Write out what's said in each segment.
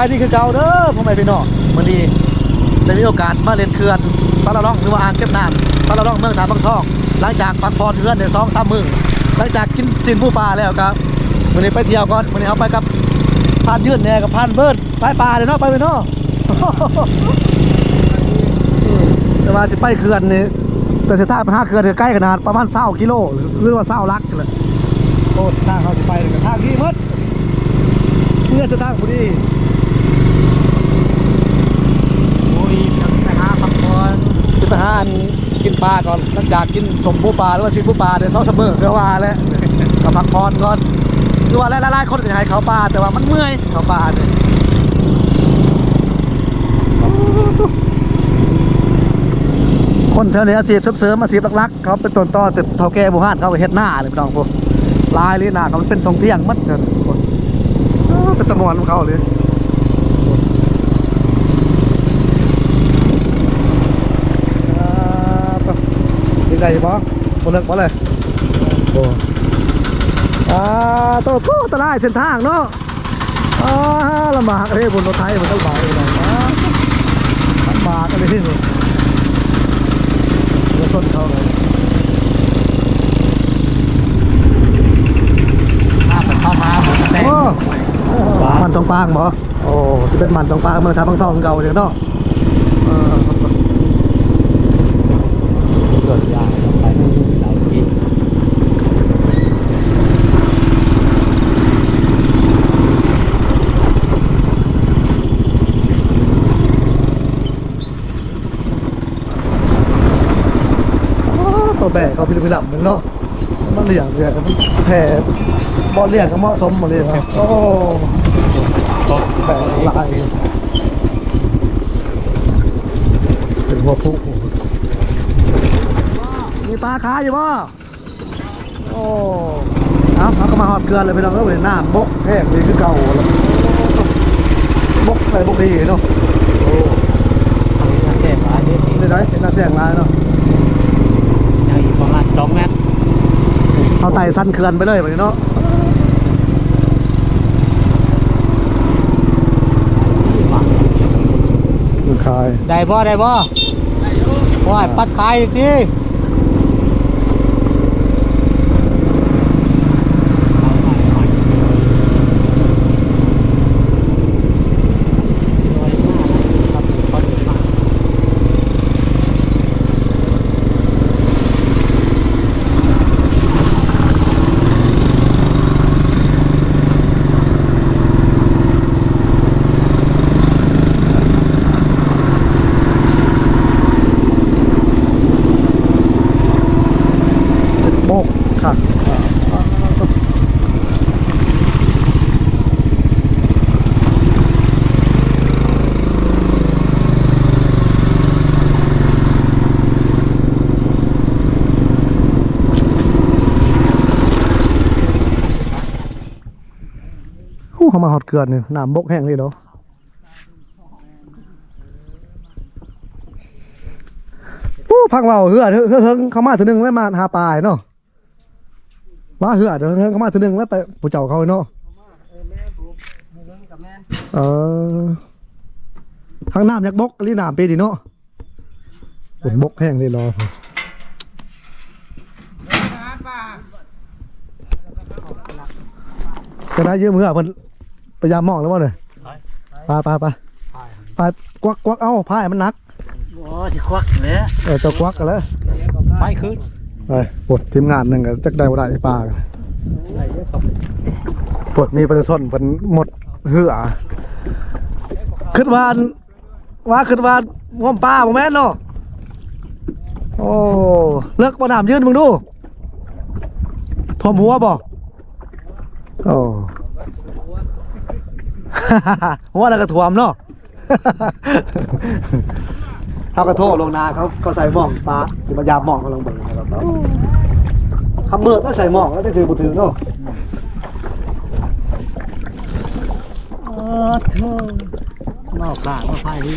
บายดีคือเก่าเด้อพ่อแม่พี่น้องวันนี้ได้มีโอกาสมาเล่นเขื่อนซาลาล่องหรือว่าอ่างเก็บน้ำซาลาล่องเมืองถาบางทอง หลังจากพักผ่อนเพื่อนในสองสามมื้อหลังจากกินสินผู้ปลาแล้วครับวันนี้ไปเที่ยวก่อนวันนี้เอาไปกับพานยืดแน่กับพานเบิร์ดสายปลาเลยเนาะไปไปเนาะแต่ว่าสิไปเขื่อนนี่แต่สิท่าไปห้าเขื่อนใกล้ขนาดประมาณ20กิโลหรือว่า20ลักเลยโอ้ทางเขาสิไปนี่ก็ทางที่หมดเพื่อจะทางพอดี โอ้ยไปหาพักผ่อน จะ ไปหาอันกินปลาก่อนหลังจากกินสมผู้ปลาหรือว่าชิมผู้ปลาเดี๋ยวสองสามมื้อก็ว่าแล้วก็พักผ่อนก่อนคือว่าหลายๆคนก็ให้เขาปลาแต่ว่ามันเมื่อยเขาปลาเนี่ยคนเท่านี้อาชีพเสริมอาชีพลักๆเขาเป็นต้นต่อแต่เท่าแก่บุหานเขาก็เฮ็ดหน้าเลยพี่น้องพวกลายเลยหน้าเขาเป็นทองเพียงมัดเกินคนเป็นตะมวนของเขาเลย ยังไงปะบนเลิกปะเลยโอ้อ่าตัวโตตะไลเส้นทางเนาะอ่าลำบากเลยบนรถไทยมันต้องบากเลยนะอ่าลำบากกันเลยที่สุดรถต้นเขาเลยถ้าไปเข้าทางหมูกระแตงโอ้มันตรงปางบ่โอ้จะเป็นมันตรงปางเมืองทาบางทองเก่าเดี๋ยวเนาะเออ เกิดยากไปเรากิน โอ้ตัวแบกเขาพิลึกพิลั่นเนาะมันเลี้ยงเลยมันแผ่บอลเลี้ยงก็เหมาะสมหมดเลยครับโอ้แบ่งลายเป็นหัวพุมีปลาค้าอยู่ป่ะโอ้เอาเขาก็มาหอดเกลือเลยไปลองก็เป็นหน้าบกแห้งดีคือเก่าแล้วบกใส่บกดีเนาะโอ้อันนี้ถ้าแก้มาเนี่ยได้ไหมเป็นหน้าแสงลายเนาะยัง อีกประมาณสองเมตรเอาไต่สั้นเขื่อนไปเลยแบบนี้เนาะมันคายได้บ่ได้บ่ว่าปัดขายอีกทีโบกค่ะโอ้ เกลือนนี่น้ำบกแห้งเลยเนาะปู้พังเบาเหือเฮือเฮือเฮือเขามาถึงหนึ่งแล้วมาหาปลายเนาะว่าเหือดเฮือเข้ามาถึงหนึ่งแล้วไปผู้เจ้าเขาเนาะเออทางน้ำยักบกลีน้ำไปดิเนาะฝนบกแห้งเลยรอจะได้เยืมเหือเพิ่น พยายามมองแล้วว่าเลยไปไปไปไปกวักกวักเอาพายมันหนักโอ้สิควักเลยเออเจะกวักกันแล้วไปขึ้นไปปลดทีมงานหนึ่งกันจักได้บ่ได้ปลากันปลดมีประชาชนเป็นหมดเหือขึ้นวานว่าขึ้นวานง่วมปลาบ่แม่นเนาะโอ้เลิกบ่น้ำยืนมึงดูท่วมหัวบ่โอ้ หัวน่ะก็ท่วมเนาะเขาก็โทษลงนาเขาเขาใส่หมองปลาสิมายามหมองเขาลงเบิ่งนะครับโอ้คำเบิดก็ใส่หมองแล้วได้ถือบุถือเนาะเออเธอนอกข้างมาพายนี่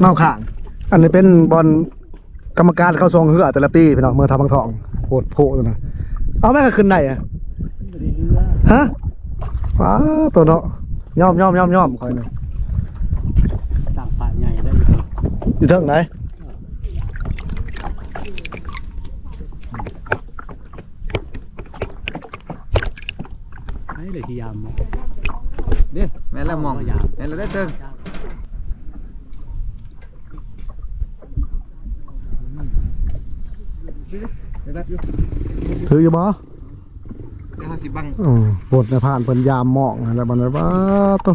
เมาข่าง อันนี้เป็นบอลกรรมการเขาทรงเหือแต่ละปีพี่น้องเมืองทาบางทองโหดโพตัวนะเอาแม่ก็ขึ้นไหนอะฮะว้าตัวเนาะ ย่อมย่อมย่อมย่อมคอยหนึ่งต่างป่าใหญ่ได้อยู่เทิงไหนให้เลยที่ยามดิแม่นแล้วมองแม่นแล้วได้เติงถืออยู่บ่เดี๋ยวเขาสิบังอืมบทผ่านเพิ่นยามหมองอะไรบัดนั้นว่าตัว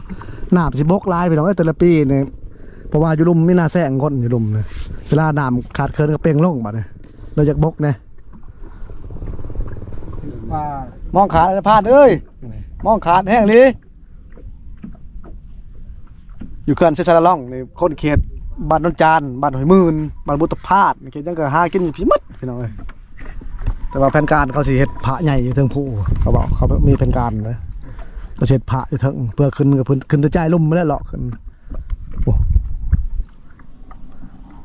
น้ำสิบกลายพี่น้องเอ้ยแต่ละปีเนี่ยเพราะว่าอยู่ลุมไมีหน้าแซงคนอยู่ลุมเลยเวลาน้ำขาดเคินก็เป่งลงบัดเนี่ยเราจากบกเนี่ยว่ามองขาดผ่านเอ้ยมองขาดแห้งเลยอยู่เขื่อนเซชาลาล่องในคนเขตบ้านนนจานบ้านหอยหมื่นบ้านบุตรพาดเขตจังก็หากินอยู่พี่มัดพี่น้องเอ้ย แต่ว่าแผนการเขาสิเฮ็ดพระใหญ่อยู่เทิงผู้เขาบอกเขามีแผนการเลยเขาสิเฮ็ดพระอยู่เทิงเพื่อขึ้นกับขึ้นขึ้นตะใจลุ่มไม่ได้หรอกขึ้นโอ้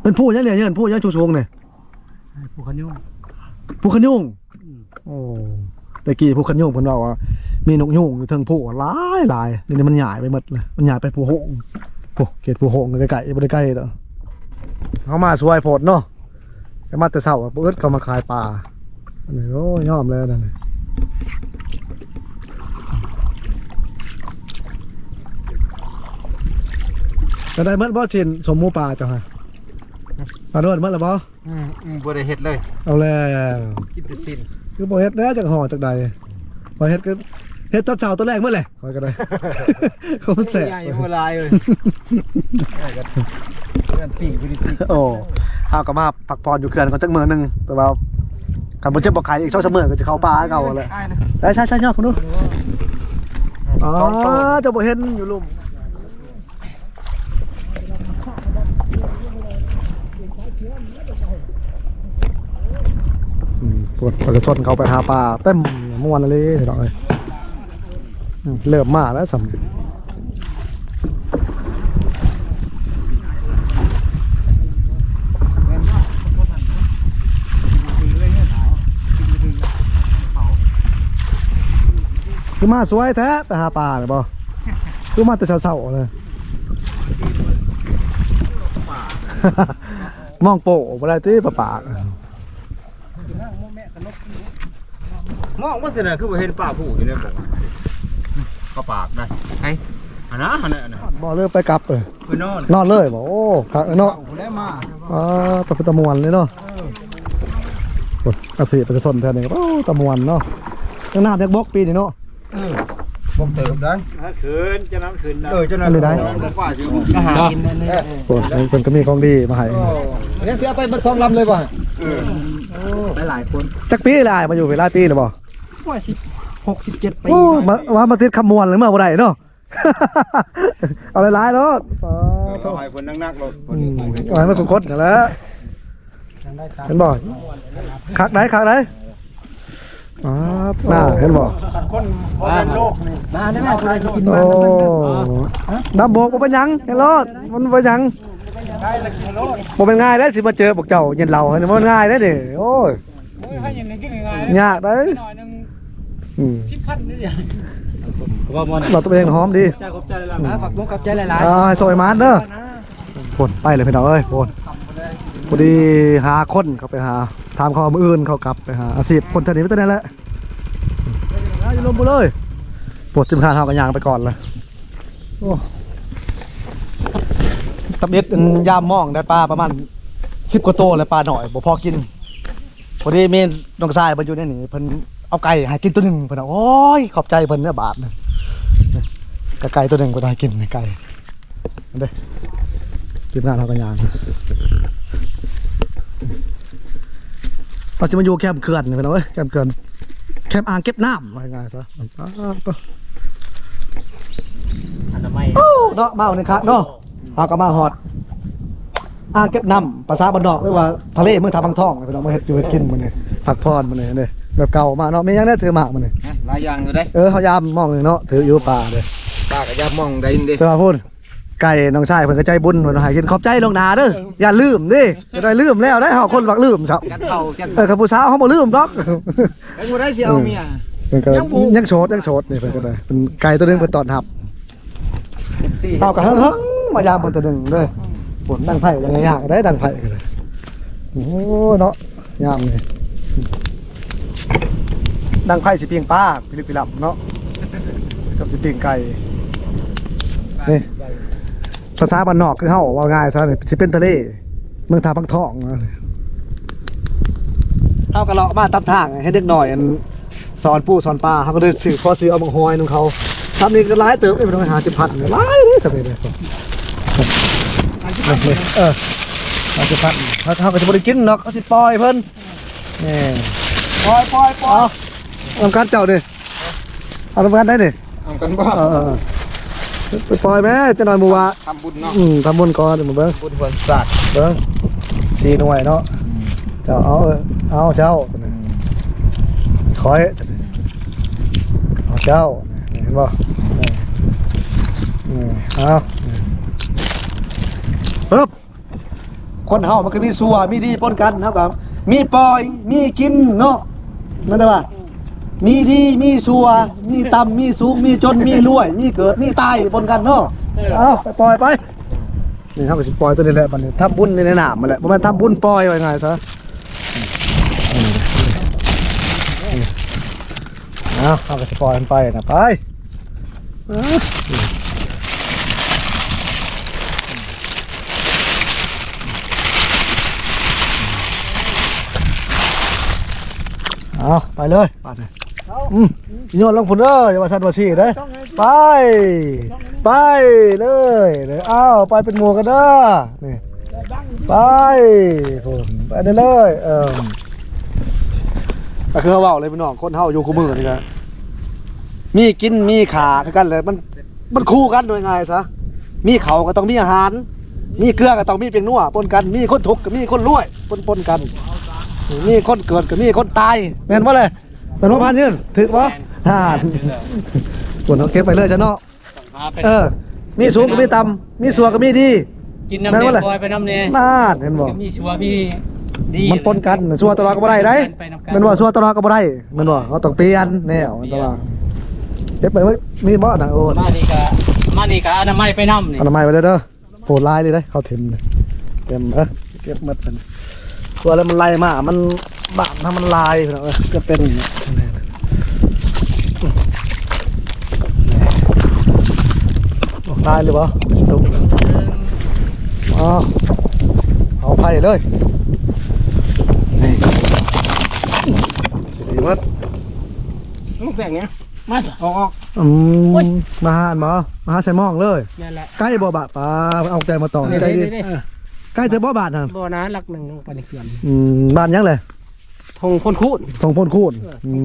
เป็นผู้ยังเนี่ยยังผู้ยังชูชงเนี่ยผู้ขยุ่งผู้ขยุ่งโอ้ตะกี้ผู้ขยุ่งเพิ่นบอกว่า มีนกยุ่งอยู่เทิงผู้หลายหลายนี่นี่มันใหญ่ไปหมดเลยมันใหญ่ไปผู้หงโอ้เขตผู้หงใกล้ๆบ่ได้ใกล้เด้อเขามาสวยโพดเนาะแต่มาแต่เช้าอะเอิ้นเขามาขายปลา อันนี้โอ้ยยอมเลยนั่นนี่จะได้เมื่อบ่ชินสมหมูปลาเจ้าฮะปลาโดนเมื่อแล้วบ่อืมอืมบ่ได้เฮ็ดเลย เอาแล้วกินแต่สิ้นคือบ่เฮ็ดแล้วจากห่อจากใดบ่เฮ็ดก็เฮ็ดตอนเช้าตัวแรกเมื่อไหร่คอยก็ได้เขามันแสบใหญ่บ่ลายเลยเออก็เพื่อนปิ้งไปดิปิ้งโอ้เฮาก็มาพักผ่อนอยู่เขื่อนก่อนจักมื้อหนึงแต่ว่า คันบ่เจ็บบ่ไข้อีก2 3มื้อก็จะเข้าป่าเก่าแหละอ้ายนะได้ใช่ๆยอดคุณดูอ๋อจะบ่เห็นอยู่ลุมอืมปวดประชนเขาไปหาปลาเต็มม่วนเลยเน้องเอ้ยเริ่มมาแล้วสำ คือมาสวยแท้ไปหาปลาเลยบ่คือมาแต่เช้าๆเลยมองโปะบ่ได้ติปลาปากมองว่าสิน่ะคือบ่เห็นป้าผู้อยู่ในบ่ก็ปากได้ไอ้อันนะอันนั้นอันนั้นบ่เลิกไปกลับเลยไปนอนนอนเลยบ่โอ้คักเนาะผู้แล้วมาอ๋อตะเป็นตะมวนเลยเนาะโอ้ยเกษตรประชาชนแท้นี่ก็โอ้ตะมวนเนาะจังน้ำเด็กบกปีนี่เนาะ บ่เติมได้คืนจะน้ำคืนนะเออเจ้านั้นอันนี้ได้กว่าสิก็หากินนั่นนี่โอ้ยเพิ่นก็มีของดีมาให้เนี่ยสิเอาไปเบิดสองลำเลยบ่เออไปหลายคนจักปีหลายมาอยู่เวลายปีหรือบ่ว่าสิบหกสิบเจ็ดปีโอ้มาว่ามาติดคำมวลหรือมาบ่ได้เนาะเอาหลายๆเนาะอ๋อเขาให้เพิ่นนักๆลงอืมเอาให้มันคดๆนั่นแหละเห็นบ่คักได้คักได้ อ๋อน่าเห็นบ่คนบ่เป็นโรคนี่มาได้ไหมใครจะกินโอ้ดำโบกบ่เป็นหยังเห็นรถมันบ่เป็นหยังได้ละกิโลบ่เป็นง่ายได้อสิมาเจอพวกเจ้าเย็นเราเห็นบ่มันง่ายได้อเด้โอ้ยให้ยังไงกินง่ายยากได้อหน่อยนึงอืมชิบพันนี่อย่างว่ามันเราตัวเองหอมดีใจขอบใจเลยล่ะขอบคุณขอบใจหลายอ่าให้ซอยมาร์ทเด้อโพนไปเลยพี่น้องเอ้ยโพน พอดีหาคนเขาไปหาถามเขาว่ามืออื่นเขากลับไปหาอาชีพคนเท่านี้ไม่ตัวนี้แหละเอาอยู่ลมบุเลยปวดจิมคานเขากันยางไปก่อนเลยโอ้ตำเอ็ดอันยามมองได้ปลาประมาณสิบกว่าโตวเลยปลาหน่อยบ่พอกินพอดีมีน้องชายเพิ่นอยู่ในนี่เพิ่นเอาไก่ให้กินตัวหนึ่งเพิ่นเอาโอ้ยขอบใจเพิ่นเนี่ยบาทหนึงกไก่ตัวหนึ่งเพิ่นให้กินไก่อันเด้ทีมงานเขากันยาง เราจะมาอยู่แคมป์เขื่อนนี่เพิ่นเอาเว้ยแคมป์เขื่อนแคมป์อ่างเก็บน้ำว่าง่ายๆซะอ้าวตัวอนามัยโอ้เนาะมาเอาหนึ่งครับเนาะหาก็มาฮอดอ่างเก็บน้ำภาษาบ้านนอกเรียกว่าทะเลเมืองทาบังทองพี่น้องมาเฮ็ดอยู่เฮ็ดกินมื้อนี้ผักพรมื้อนี้เด้แบบเก่ามาเนาะมีหยังได้ถือหมากมื้อนี้หลายอย่างอยู่ได้เออเฮายามมองเลยเนาะถืออยู่ป่าเด้ป้าก็ย่ามองได้เด้แต่ว่าพูด ไก่น้องชายเพิ่นก็ใจบุญเพิ่นให้กินขอบใจลงหนาเด้ออย่าลืมดิจะได้ลืมแล้วได้เฮาคนบักลืมครับกันเข่ากันเออกับผู้สาวเฮาบ่ลืมดอกไอ้บ่ได้สิเอาเมียเพิ่นก็ยังบ่ยังโสดยังโสดนี่เพิ่นก็ได้เป็นไก่ตัวหนึงเพิ่นตอนรับเอาก็เฮิงๆมายามเพิ่นตัวหนึงเด้อฝนดังไผ่ยังยากได้ดังไผ่ก็ได้โอ้เนาะยามนี่ดังไผ่สิเปียงปลาพิลึกพิลับเนาะกับสิเปียงไก่นี่ ภาษาบ้านนอกคือเฮาว่าง่ายซะนี่สิเป็นทะเลเมืองทาพังทองนะเฮาก็เลาะมาตามทางให้เด็กน้อยอันสอนปูสอนปลาเขาก็ได้สื่อพอซื้อเอาบางหอยนึงเขาทำนี่ก็ร้ายเติมเอ้ยไม่ต้องไปหาสิบพันร้ายเลยสมัยนี้เออหาสิบพันเขาเขาก็จะบริกินเนาะเขาสิปล่อยเพิ่นนี่ปล่อยปล่อยปล่อยเอาทำการเจ้าดิเอาทำการได้ดิเอากันบ่เออเออเออ ไปปล่อยแม่จะหน่อยหมูวะทำบุญเนาะอืมทำบุญก่อนเดี๋ยวมาเบิ้งบุญเพิ่นศาสตร์เบิ้งสี่หน่วยเนาะเจ้าเอาเออเอาเจ้าคอยเอาเจ้าเห็นบ่นี่นี่เอาปึ๊บคนเฮามันก็มีสัวมีดีปนกันเท่ากับมีปล่อยมีกินเนาะนั่นแหละว่า มีดีมีสัว มีต่ำมีสูงมีจนมีรวย มีเกิดมีตายปนกันเนาะเอาไปปล่อยไปนี่เขาก็สิปล่อยตัวนี้แหละบัดนี้ทำบุญในในน้ำมาแหละบ่แม่นทำบุญปล่อยไว้ไงซะเอาเขาก็สิปล่อยมันไปนะไปเอาเอาไปเลยไปเลย อืมโยนลงพุ่นเด้ออย่าว่าสันว่าซี่เด้อไป ไปเลยเดี๋ยวเอาไปเป็นหมู่กันเด้อนี่ไปผมไปได้เลยเออก็คือเขาเว้าเลยพี่น้องคนเฮาอยู่คู่มือนี่ก็มีกินมีขาคือกันเลยมันมันคู่กันโดยง่ายซะมีเขาก็ต้องมีอาหาร มีเกลือก็ต้องมีเปียงนัวปนกัน มีคนทุกข์ก็มีคนรวยปนปนกัน มีคนเกิดก็มีคนตายแม่นบ่าเลย เป็นว่าพันยืนถึกบ่ทานปนเอาเก็บไปเลยจ้ะเนาะหาไปเออ มีสูงก็มีต่ำมีสัวก็มีดีกินน้ำแม่นเนี่ว่าอะไรยปล่อยไปน้ำเนี่ยน่านเห็นบ่มีชัวมีดีมันปนกันสัวตลอดก็บ่ได้ได้ไปนำกันแมันว่าสัวตลอดก็บ่ได้แมันว่าเราต้องเปลี่ยนแนวมันว่าเก็บไปไว้มีบ่น่ะโอ้มานี่ก็มานี่ก็อนามัยไปน้ำนี่เอาน้ำไม้ไปเลยเด้อโหดลายเลยเด้อเขาถิ่มเลยเต็มเออเก็บหมดซั่น ตัวแล้วมันไล่มา มันบางถ้ามันลายเออก็เป็นอย่างนี้ลายเลยบ่ตุ๊บอ๋อเอาไผ่เลย นี่สิดีหมดลูกแฝงเนี้ยมาออกออกอืมมาหาอันมาหาใส่หมองเลยนั่แหละใกล้บ่บาทปลาเอาใจมาต่อใกล้ดิ ใกล้แต่บ่บาทน่ะบ่อนะลักหนึ่งลงไปในเขื่อนอืมบ้านยังเลยทงคนคูดทงพ่นคูน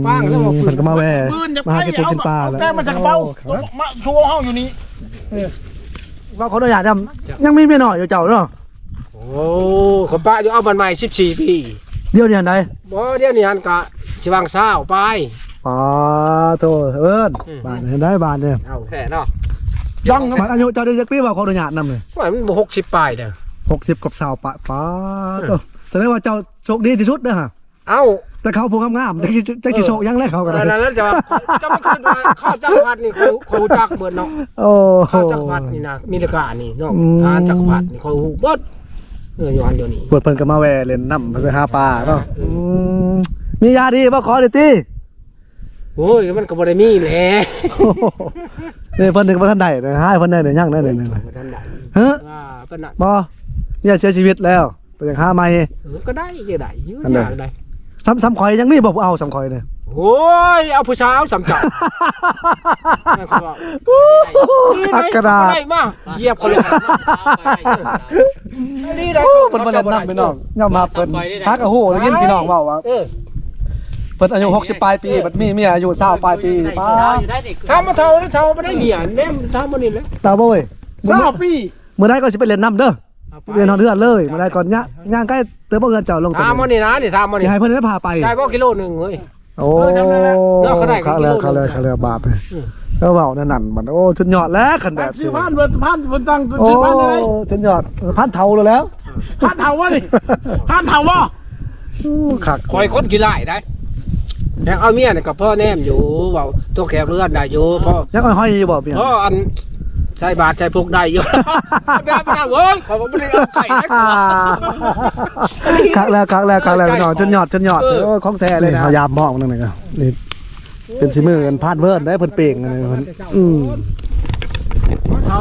ป้างแล้วบอกเพิ่นก็มาแว่ปืนจะมาไปหาเก็บปูกินปลาเอาแล้วแก้มาจากเบ้าโอ้ครับมาชัวร์ห้องอยู่นี่ว่าคนอนุญาตนํยังมีเมียน้อยอยู่เจ้าเนาะโอ้ขป้าอยู่เอาบันใหม่สิบสี่ปีเดี๋ยวนี้อันใดบ่เดี๋ยวนี้ฮันกะชิวังเศร้าไปอ๋อโตเอิ้นอืมบ้านเห็นได้บ้านเนี่ยเอาแค่เนาะยังบ้านอายุเจ้าได้จักปีว่าขออนุญาตนำเลยว่ามันหกสิบปลายเด้อ 60กับ20ปะป้าโตแสดงว่าเจ้าโชคดีที่สุดเด้อฮะเอ้าแต่เขาผู้งามๆจักสิจักสิโชคยังแล้วเขาก็ได้แล้วแล้วจะว่าจะไม่ขึ้นว่าข้าวจักรพรรดินี่เขาเขารู้จักเบิดเนาะโอ้โหข้าวจักรพรรดินี่นะมีราคานี่เนาะอืมทานจักรพรรดินี่เขาหูเบิดเอออยู่อันเดียวนี้เปิดเพิ่นก็มาแวเล่นน้ำเพิ่นไปหาปลาเนาะอืมมียาดีบ่ขอเด้อติโอ้ยมันก็บ่ได้มีแหละนี่เพิ่นนึกว่าท่านใดนะให้เพิ่นได้เนี่ยยังได้เนี่ยบ่ทันได้เฮ้ออ่าเป็นน่ะบ่ เนี่ยเสียชีวิตแล้วไปยังหาใหม่เออก็ได้ก็ได้อยู่อันใดอย่างใดซ้ำซ้ำข่อยยังมีบ่ผู้เอาซ้ำข่อยเนี่ยโอ้ยเอาผู้สาวสำจับแม่เขาบอกคักกระดาษได้มาเหยียบเขาลงนี่ได้โอ้เพิ่นบ่แนะนำพี่น้องยอมรับเพิ่นฮักกะฮู้ได้ยินพี่น้องเว้าว่าเออเพิ่นอายุ60ปลายปีบัดมีเมียอายุ20ปลายปีป้าทำมาเท่านี่เท่าไม่ได้เมียเน่มทำมานี่เลยตาบ่เว้ยสาวปี มื้อใดก็สิไปเล่นน้ำเด้อ เรียนเฮาเดือนเลยมื้อใดก่อนย่างย่างใกล้เติมบ่เงินเจ้าลงตัวทำมานี่นะนี่ทำมาสินี่ให้เพิ่นได้พาไปใช่บ่กิโลหนึ่งเฮ้ยโอ้เออทำได้แล้วเนาะเขาได้เขากิโลแล้วหนึ่งเขาแล้วเขาแล้วบาปเลยอืมเออเบานั่นนั่นมันโอ้ชุดยอดแล้วคันแบบสิพันเบิดพันเบิดตังค์โอ้สิพันอะไรชุดยอดเออพันเทาเลยแล้วพันเท่าวะนี่พันเท่าวะขักคอยคนกี่ไล่ได้แองเอาเมียเนี่ยกับพ่อแนมอยู่เบาตัวแคบเลือดได้อยู่พ่อยังห้อยๆอยู่บ่เปียพ่ออัน ใช้บาทใช้พกได้อยู่แบบไม่ได้เว้ยขอบอกไม่ได้เอาไข่ได้ขอคักแล้วคักแล้วคักแล้วพี่น้องชุดยอดชุดยอดเออโอ้ของแท้เลยนะพยายามมองนั่นน่ะก็นี่เป็นสิมือกันพาดเวิร์ดได้เพิ่นเป่งอันนี้เพิ่นอืม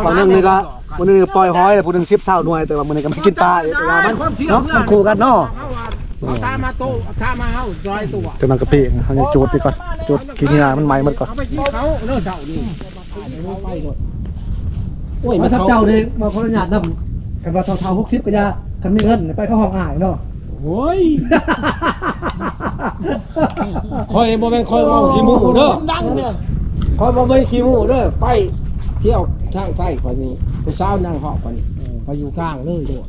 ตอนนึงนี่ก็วันนี้ก็ปล่อยห้อยผู้หนึง10เช้าหน่วยแต่ว่ามื้อนี้ก็ไม่กินปลาอีกแต่ว่ามันเนาะมันคู่กันเนาะเอาตามาโตเอาตามาเฮาจอยตัวจังนั้นก็เป่งเฮาจะจูดดีก่อนจูดกินเหงื่อมันไหมมันก่อนเอาไปชี้เขาเลิกเจ้านี่ไปก่อน โอ้ยมามาทับเจ้าเจ้านี่มาขออนุญาตนำกันว่าเท่าๆ60ก็อย่าคันมีเงินไปเข้าห้องอ่ายเนาะ โอ้ยคอยบ่แม่นคอยเว้าขี้หมูเด้อดังเนี่ยคอยบ่แม่นขี้หมูเด้อไปเที่ยวทางไฟกว่านี้ไปเช้านั่งหอกกว่านี้ไปอยู่กลางเลยโดด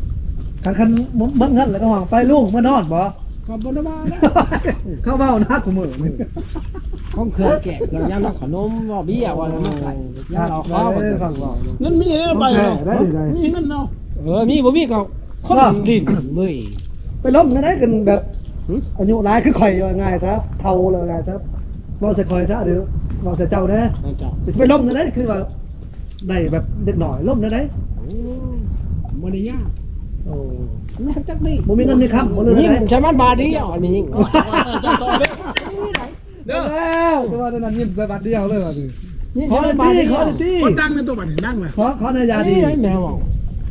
คันคันเบิ่งเงินแล้วก็ห้องไปลุงมานอนบ่ ก็บ่ได้มานะเข้าเบ้านะกูมือนี่ ข้องเครื่องแกะเครื่องยำรับขนมว่าเบี้ยว่าอะไรมาใส่ยำเราข้าวได้ฟังบ่นั่นมีเนี่ยไปเนาะมีเงินเนาะเออมีบ่มีก็คนดินเว้ยไปล้มกันได้กันแบบอายุหลายคือข่อยง่ายซะเฒ่าแล้วง่ายซะบ่ใส่ข่อยซะเดี๋ยวบ่ใส่เจ้าแน่นั่นจ้ะไปล้มกันได้คือว่าได้แบบเด็กหน่อยล้มกันได้โอ้บ่ได้ยากโอ้แม่จักนี่บ่มีเงินมีคำบ่เลยนี่ได้ใช้มันบาทเดียวอันนี้จะ เลยเด้อแล้วแต่ว่านั้นยิ้มใส่บัดเดียวเลยว่าสินี่ขอใช้หมัน่อนยบาทตีเดีขยอวหน่อยตีคนดังในตัวบัตรนั่งเลยขอขอหน่อยยาดีนี่แมวบอก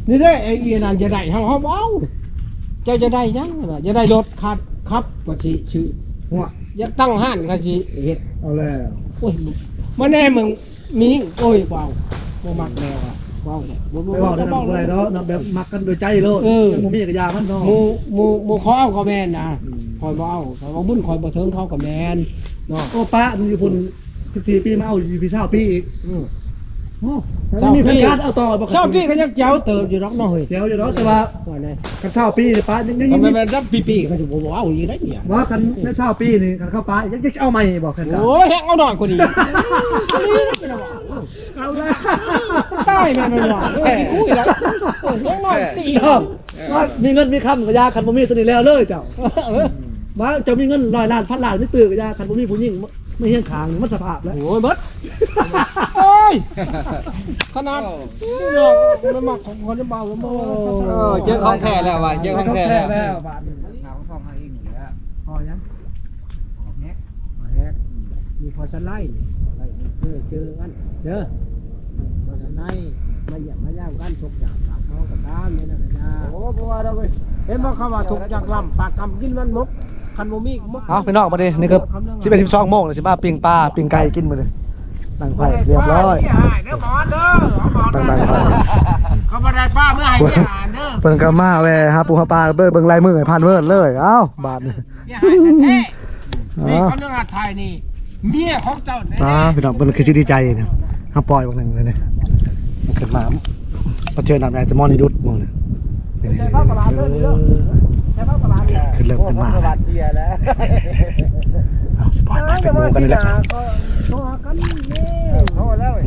นี่ได้ไอ้เอียนันจะได้เฮาเฮาเอาเจ้าจะได้ยังล่ะจะได้รถขับขับว่าสิชื่อหัวอยากตั้งห้านก็สิเฮ็ดเอาแล้วโอ้ยมาแน่มึงมีโอ้ยเบาบ่มักแนวอะเบาเนี่ยบ่บ่ไปบอกได้บ่นำอะไรเนาะนำแบบมักกันโดยใจโลดเออยังบ่มีกระยามันเนาะหมู่หมู่หมู่ขอเอาก็แม่นนะคอยบ่เอาคอยบ่บุญคอยบ่เทิงเขาก็แม่น เนาะโอ้ป้ามันอยู่พุ่น14ปีมาเอาอยู่พี่เช้าปีอีกอือโอ้แล้วมีแผนการเอาต่อบ่ชอบพี่ก็ยังเจ้าเติบอยู่ดอกเนาะเฮ้ยเดี๋ยวอยู่เนาะแต่ว่าว่าไงกันเช้าปีนี่ป้ายังยังทำยังไมแม่นรับปีๆเขาจะบ่บ่เอาอีกได้เนี่ยว่ากันในเช้าปีนี่กันเข้าป้ายังจะเอาใหม่บอกแผนการโอ้ยแฮงเอาหน่อยกว่านี้เอาละได้แม่นบ่เอ้ยอุ้ยแล้วแฮงหน่อยตีเออว่ามีเงินมีคำกระยาคันบ่มีตัวนี้แล้วเลยเจ้า เออ ว่าเจะมีเงินร้อยล้านพันล้านไม่ตื่นกระยาคันบ่มีผู้หญิงไม่เฮียงขางนี่มันสภาพแล้วโอ้ยเบิดโอ้ยขนาดนี่เนาะมันมักของคนจะเบาแล้วบ่เออเจอของแท้แล้วว่ะเจอของแท้แล้วบาทพอยังแฮกมีพอสไลด์นี่ไล่เจอเจอกันเด้อพอสไลด์มาเหยียบมาย่างกันทุกอย่างตามเขาก็ตามนี่นะกันนะโอ้บ่ว่าดอกเว้ยเห็นบ่คำว่าทุกอย่างลำปากคำกินมันมก คันบ่มีมกเอาไปนอกมาดินี่ก็สิบเอ็ดสิบสองโมงเลยสิบ้าปิ้งปลาปิ้งไก่กินมาเลยนั่งไฟเรียบร้อยเด้อหมอเด้อหมอนั่งนั่งไฟเขาบ่ได้ป้าเมื่อให้พี่อ่านเด้อเพิ่นก็มาแวหาปูหาปลาเบิ่งเบิ่งลายมือให้ผ่านเวิร์ดเลยเอ้าบาทนี่อย่าให้แท้ๆนี่อ้าวเขาเรื่องอาไทยนี่เมียของเจ้าแน่อ่าพี่น้องเพิ่นคือสิดีใจเนี่ยเฮาปล่อยบางหนึงเลยเนี่ยมันขึ้นมาประเชิญนำนายแต่มอนี่ดุดมองเนี่ย ช่ประประหลาดเนี่ยขึ้นเริ่มขึ้นมาแล้วเบีแล้วเอาสปล่อยมาเป็นหมูกันนี่แหละกันนี่โทษแล้วเว้ย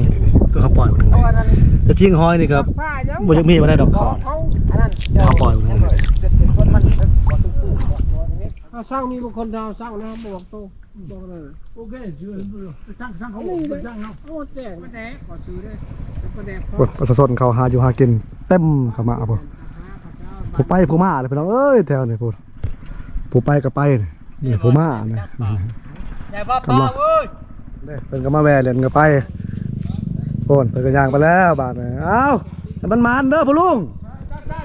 ตัวเขาปล่อยบางหนึงเพราะว่านั้นแต่จริงหอยนี่ครับป้ายังบ่จักมีมาได้ดอกขอเขาอันเขาปล่อยบางหนึงจะเป็นคนมันบ่ซื่อๆบ่นี่เอาสร้างมีบางคนดาวสร้างนะบอกโตบอกเลยโอเคเชื่อช่างช่างเขาช่างเนาะโอ้แจกมาแดกขอซื้อด้วยมาแดกพอโอ้ยประชาชนเขาหาอยู่หากินเต็มเข้ามาพุ่นผู้ ไปผู้มาเลยพี่น้องเอ้ยแถวนี่พุ่นผู้ไปก็ไปนี่นี่ผู้มานี่แต่ป้าป้าเว้ยนี่เพิ่นก็มาแวะเล่นก็ไปโอนเพิ่นก็ย่างไปแล้วบาดนี้เอ้าให้มันมานเด้อพ่อลุง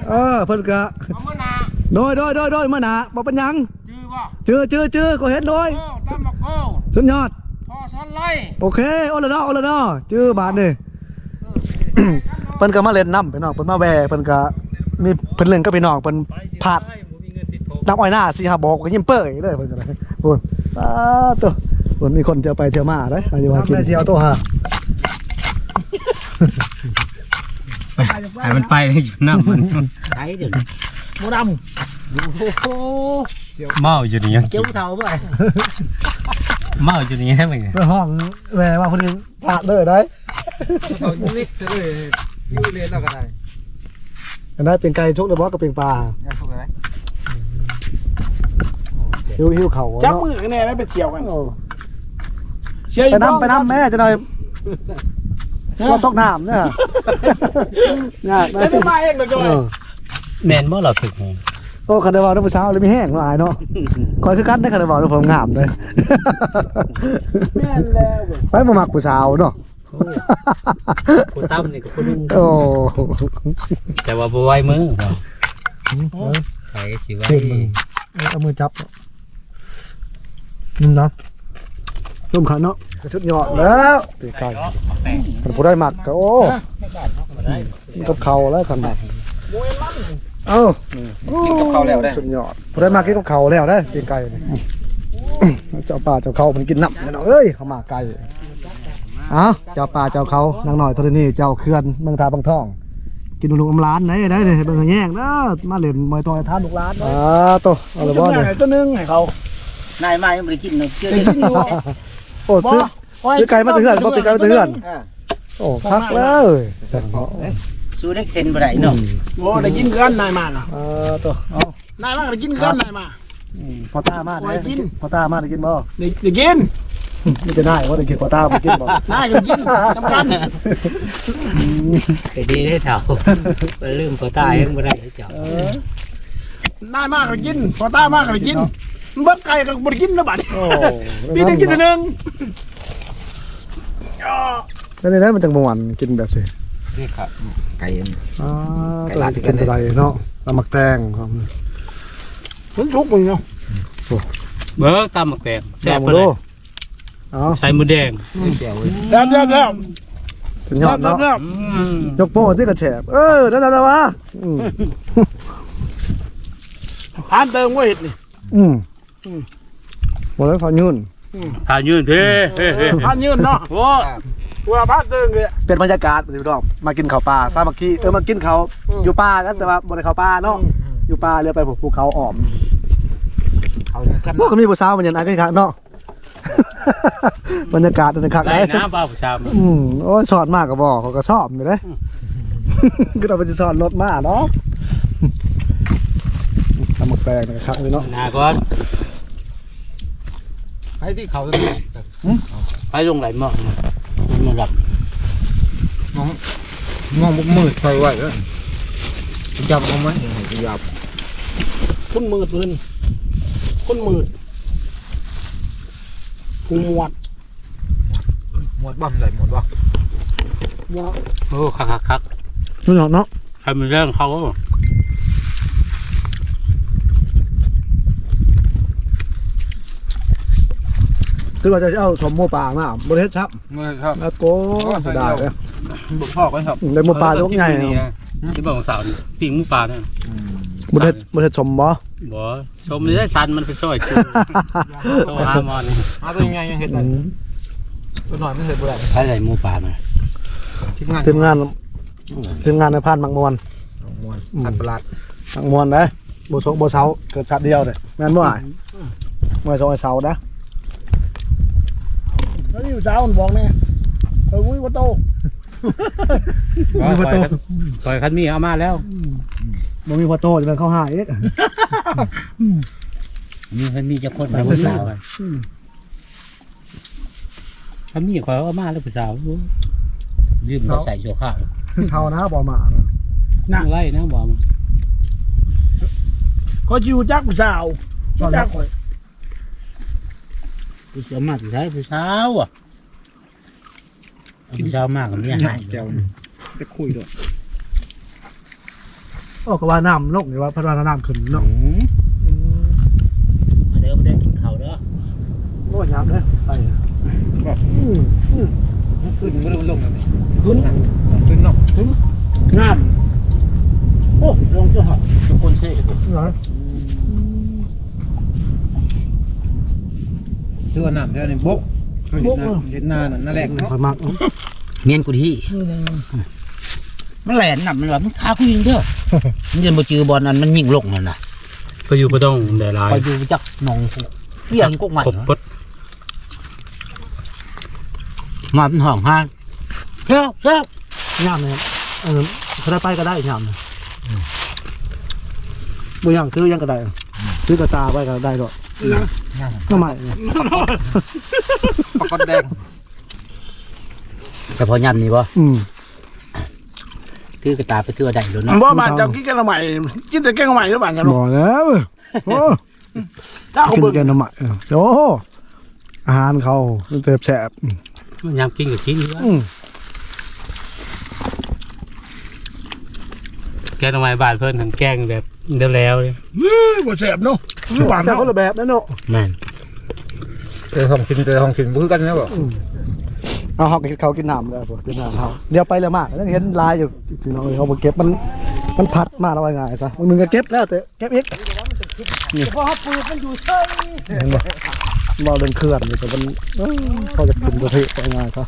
เออเพิ่นก็เอามานาโดยโดยโดยโดยมื้อหน้าบ่เป็นหยังจื้อบ่จื้อจื้อจื้อก็เห็นโดยโอ้ตำมะโก้สุดยอดพอสันไล่โอเคโอละเนาะโอละเนาะจื้อบาดนี่เพิ่นก็มาเล่นน้ำพี่น้องเพิ่นมาแวะเพิ่นก็ มีเพิ่นเล่นกับพี่น้องเพิ่นพาดน้ำอ้อยหน้าสิหาบอกก็ยิ้มเป้ยเลยเพิ่นก็ได้โอ้ยตาตัวเพิ่นมีคนเที่ยวไปเที่ยวมาเด้อายุหากินเที่ยวตัวหาให้มันไปอยู่น้ำมันไอ้เดี๋ยวหมูดเมาอยู่นี่ยังเจ้าเฒ่าบ่เมาอยู่นี่ให้มึงเมื่อห้องแหวว่าคนนี้ปาดเลยได้เอานิดซะเลยอยู่เรียนแล้วก็ได้ อันนั้นเป็นไก่ชกหรือว่าก็เป็นปลาอยากฝึกอะไรหิวหิวเข่าจับเนาะมือกันแน่แล้วไปเที่ยวกันโอ้เชียร์ไปน้ำไปน้ำแม่จะหน่อยเราตกน้ำเนี่ยยากนะจะได้มาเองเดี๋ยวจอยเออแมนบ่เราฝึกไงโอ้คันเดวาน้ำเช้าเลยไม่แห้งเนาะอายเนาะคอยคือกันได้คันเดวาน้ำผมงามเลย แม่นแล้วเว้ย ไปมาหมักผู้สาวเนาะ กูตั้มนี่ก็คนนึงโอ้แต่ว่าบ่ไหวมือใส่สิไว้เก่งมึงเอามือจับนี่นะร่มขันเนาะชุดยอดแล้วตีไก่มันผู้ได้หมักก็โอ้มันกับเขาแล้วขันหมักเอ้ากินกับข้าวแล้วได้สุดยอดผู้ได้หมักกินกับเขาแล้วได้ตีไก่นี่เจ้าป่าเจ้าเขามันกินน้ำเนาะเอ้ยเขามาไก่เอ้าเจ้าป่าเจ้าเขานางหน่อยทรณีเจ้าเขื่อนเมืองทาบางท่อง กินลูกอมล้านได้ได้เลยเบิ่งแย่งเด้อมาเล่นมวยตอยท่านลูกล้านอ่าโตเอาเลยบ่ตัวเนี่ยตัวนึงให้เขานายมายังไม่ได้กินเลยเชื่อไปกินอยู่โอ้ซื้อซื้อไก่มาแต่เฮือนบ่เป็นไก่มาแต่เฮือนโอ้พักเลยแซ่บเนาะสู้เล็กเซนบ่ได้เนาะโอ้ได้กินกันนายมาน่ะอ่าโตเอานายมาได้กินกันนายมาพอตามาไว้กินพอตามาได้กินบ่ได้ได้กิน นี่จะได้ว่าได้กินพอตาบ่กินบ่นายก็กินทำกันก็ดีได้เท่าบ่ลืมก็ตายยังบ่ได้เจ้าเออนายมากก็กินพอตามากก็กินเบิดไก่ก็บ่ได้กินนะบัดนี้โอ้มีได้กินแต่หนึงอ๋อแล้วนี่นะมันจังม่วนกินแบบสินี่ครับไก่อ่าไก่ตัวลาดนี้กักินนเลยอะไรเนาะน้ำมักแตงครับมันสุกมึงเนาะเบิ่งตามหมักแตงแซ่บลองบ่ดูได้ เอาใส่หมูแดงแก้วเลยแล้วแล้วแล้วสุดยอดเนาะแล้วอืมยกโป้ที่กระแฉบเออนั่นน่ะวะอืมผ่านเติมว่าเห็ดนี่อืมหมดแล้วขอยืนทานยืนเพ่เฮ้เฮ้ผ่านยืนเนาะโอ้ว่าผ่านเติมเลยเป็นบรรยากาศพี่น้องมากินข้าวปลาสามัคคีเออมากินเขาวอืมอยู่ป่ากันแต่ว่าบนเขาวป่าเนาะอยู่ป่าเรือไปภูเขาอ้อมเอาแค่พวกก็มีผู้สาวมันยังไงกันครับเนาะ บรรยากาศนั่นคักได้เลยน้ำเปล่าผู้ชามอืมโอ้ยสอนมากก็บอกเขาก็ชอบอยู่เลยก็เราไปจะสอนรถมาเนาะทำหมกแปลงนะครับเลยเนาะหนาก่อนให้ที่เขาไปลงไหลหม้อมันดับมองมองมืดใส่ไว้แล้วจับเอาไหมจับคนมืดเลยนี่คนมืดผู้ หมวดหมดบ่ใส่หมดบ่โอ้คักคักคักนี่เนาะเนาะใครมีเรื่องเขาก็คือว่าจะเอาสมโมปลามาบริเวณครับมือครับแล้วโก้ได้เลยบุกพ่อกันครับได้โมปลาตัวใหญ่นี่นะที่บอกสาวนี่ปิ้งหมูปลาเนี่ยบริเวณบริเวณสมบ่ บ่ชมนี่ได้สันมันไปช่วยจุโตหามอนนี่หาตัวยังไงยังเห็นได้ตัวหน่อยไม่เห็นบ่ได้ใครใส่หมูปลามาทีมงานทีมงานทีมงานในพานบางมวนมวนอันประหลาดบางมวนนะโบโซโบเซาเกิดชาติเดียวเลยแม่นบ่อะเมื่อสองไอ้เสานะแล้วอยู่เช้ามันบอกแน่เออวุ้ยว่าโต ปล่อยปล่อยคันมีเอามาแล้วบ่มีพอโตจะเป็นเข้าหาเอ๊ะมีคันมีจะคนไปผู้สาวกันคันมีคอยเอามาแล้วผู้สาวยืมเขาใส่ชั่วข้าวเท่านะบ่มานะนั่งไล่นะบอกมันเขาจิวจักผู้สาวจักข่อยผู้สาวมากผู้ชายผู้สาวอะ ผู้สาวมากกับเมียหายแก้วจะคุยด้วยโอ้ก็ว่าน้ำลงนี่ว่าพัฒนาน้ำขึ้นเนาะมาเด้อมาเด้อกินข้าวเด้อโอ้ยามเลยไปขึ้นไม่รู้ลงเลยขึ้นขึ้นเนาะงามโอ้ลงเจ้าหอกทุกคนเซ่เหรอคือว่าน้ำเดี๋ยวนี้บก เห็นน้ำเห็นหน้านั่นแหละเนาะค่อยมักเมียนกูที่ มันแหลนน่ะมันแบบมันขาคุยเด้อมันจะมาจือบอลนั้นมันยิ่งลงนั่นน่ะก็อยู่ก็ต้องได้ลายไปอยู่จักหนองเลี้ยงกุ๊กใหม่ครบปดหมาเป็นห้องห้าเฮ้ยเฮ้ยยามเนี่ยเออเขาได้ไปก็ได้ยามเนี่ยบ่ยังซื้อยังก็ได้ซื้อกระตาไปก็ได้ดอก ก็ไม่เนี่ยปลากดแดงแต่พอยำนี่บ่อืมคือกระตาไปเทื่อได้แล้วเนาะบ่บ้านเจ้ากินแกงใหม่กินแต่แกงใหม่หรือบ้านกันบอกแล้วโอ้ถ้าเขากินเบิ่งแกงหน่อไม้โอ้อาหารเขาเต็มแสบมันยำกินกับกินอยู่อืมแกงทำไมบานเพิ่นทั้งแกงแบบเดียวแล้วเลยเฮ้ยบ่แซ่บเนาะ หวานแซ่บเนาะคนละแบบนั่นเนาะแม่นเจอของกินเจอของกินบ่คือกันนะบ่เอาเขากินเขากินน้ำเลยพวกกินน้ำเขาเดี๋ยวไปเลยมากแล้วเห็นลายอยู่พี่น้องเขาบอกเก็บมันมันพัดมาแล้วว่าไงซะมึงก็เก็บแล้วแต่เก็บอีกนี่เพราะเขาปลูกมันอยู่เฉยเห็นบ่เราเดินเคลื่อนอยู่แต่มันเอ้ยเขาจะขึ้นประเทศไปไงซะ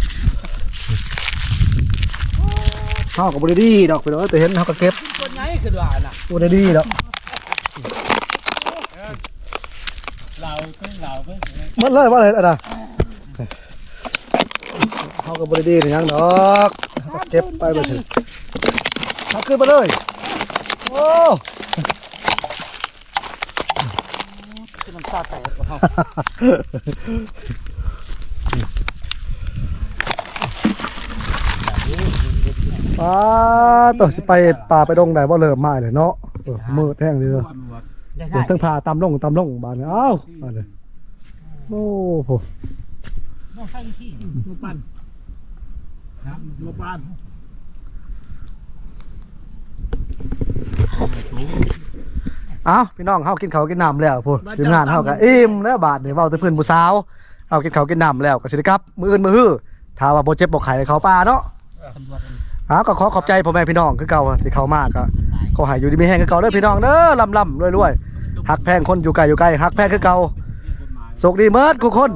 เขากับบริดีดอกไปแล้วแต่เห็นเขาก็เก็บคนไหนคือว่าน่ะบริดีดอก เราก็เราก็ มันเลยว่าอะไรอะนะเขากับบริดีนี่ยังดอกเขาก็เก็บไปไปถึงเขาขึ้นมาเลยโอ้คือน้ำตาแตกเฮาป้าตัวสิไปป่าไปดงไหนบ่าเริ่มมาเลยเนาะมืดแห้งเลย เด้อได้เดี๋ยวทั้งพาตามลงตามลงบานนี้อ้าวมาเลยโอ้โหบ่ปันครับบ่ปันเอ้าพี่น้องเฮากินข้าวกินน้ำแล้วพูดทีมงานเฮาก็อิ่มแล้วบาดนี่เว้าแต่เพิ่นผู้สาวเอากินข้าวกินน้ำแล้วก็สิได้กลับ มื้ออื่นมื้อฮื้อถ้าว่าบ่เจ็บบ่ไข้เขาป่าเนาะ อ้าวก็ขอขอบใจพ่อแม่พี่น้องคือเก่าที่เขามาก็ขอให้อยู่ดีมีแห้งคือเก่าเด้อพี่น้องเด้อลำลำรวยรวยหักแพงคนอยู่ไกลอยู่ไกลหักแพงคือเก่าโชคดีเมิดทุกคน